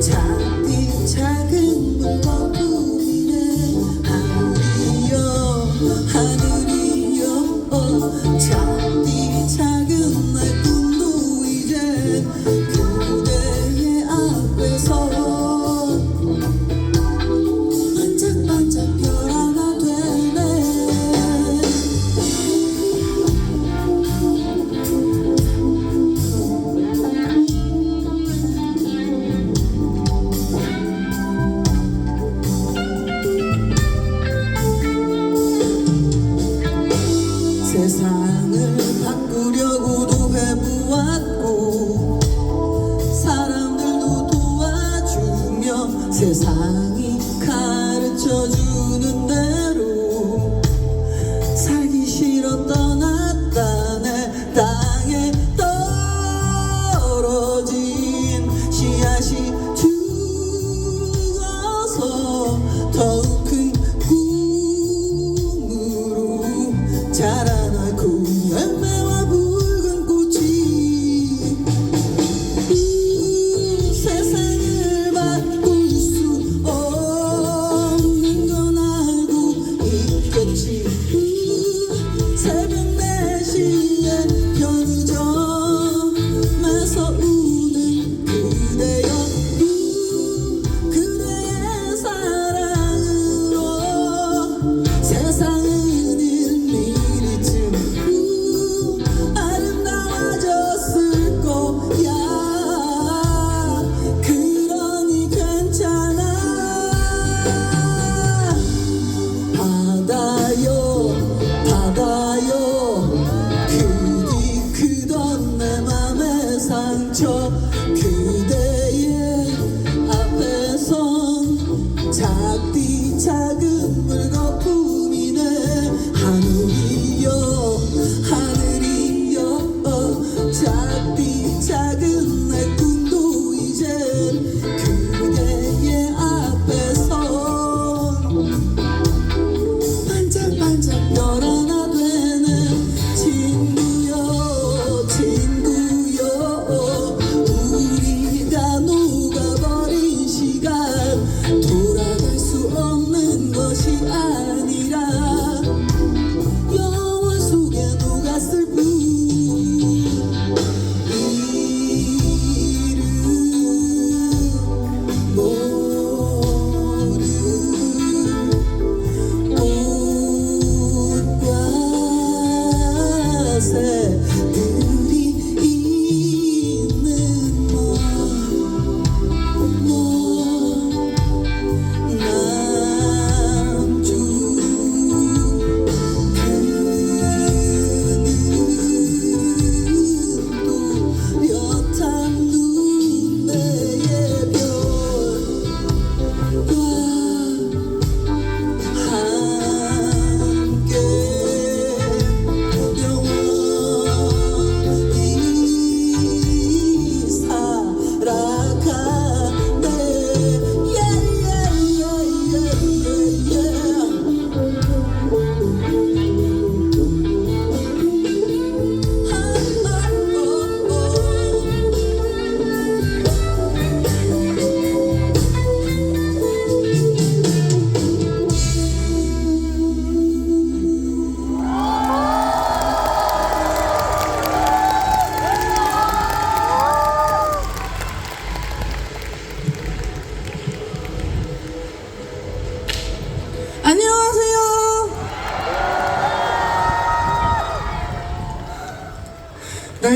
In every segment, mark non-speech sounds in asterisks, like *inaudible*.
작은 작은 물건 세상이 가르쳐준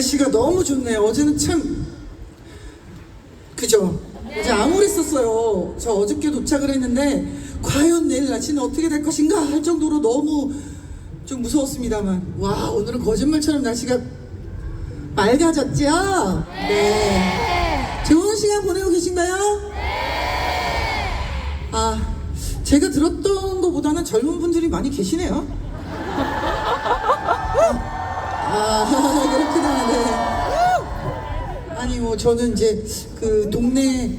날씨가 너무 좋네요. 어제는 참 그죠? 어제 아무리 썼어요. 저 어저께 도착을 했는데 과연 내일 날씨는 어떻게 될 것인가 할 정도로 너무 좀 무서웠습니다만 와 오늘은 거짓말처럼 날씨가 맑아졌죠? 네. 좋은 시간 보내고 계신가요? 아 제가 들었던 것보다는 젊은 분들이 많이 계시네요. 아 *laughs* 그렇구나 네. 아니 뭐 저는 이제 그 동네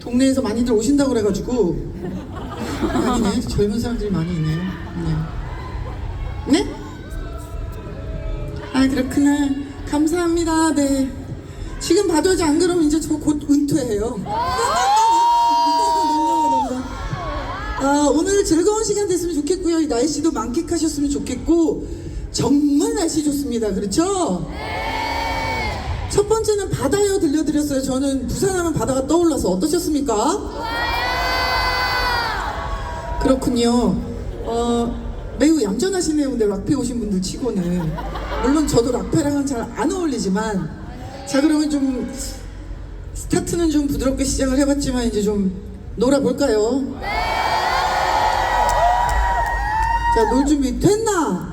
동네에서 많이들 오신다고 그래가지고 아니네 젊은 사람들이 많이 있네요. 네? 네? 아 그렇구나 감사합니다. 네 지금 봐도지 안 그러면 이제 저 곧 은퇴해요. *laughs* 아, 오늘 즐거운 시간 됐으면 좋겠고요. 이 날씨도 만끽하셨으면 좋겠고 정말 날씨 좋습니다. 그렇죠? 첫 번째는 바다요 들려드렸어요. 저는 부산하면 바다가 떠올라서 어떠셨습니까? 그렇군요. 어, 매우 얌전하시네요. 근데 락페 오신 분들 치고는 물론 저도 락페랑은 잘 안 어울리지만 자 그러면 좀 스타트는 좀 부드럽게 시작을 해봤지만 이제 좀 놀아볼까요? 자, 놀 준비? 됐나?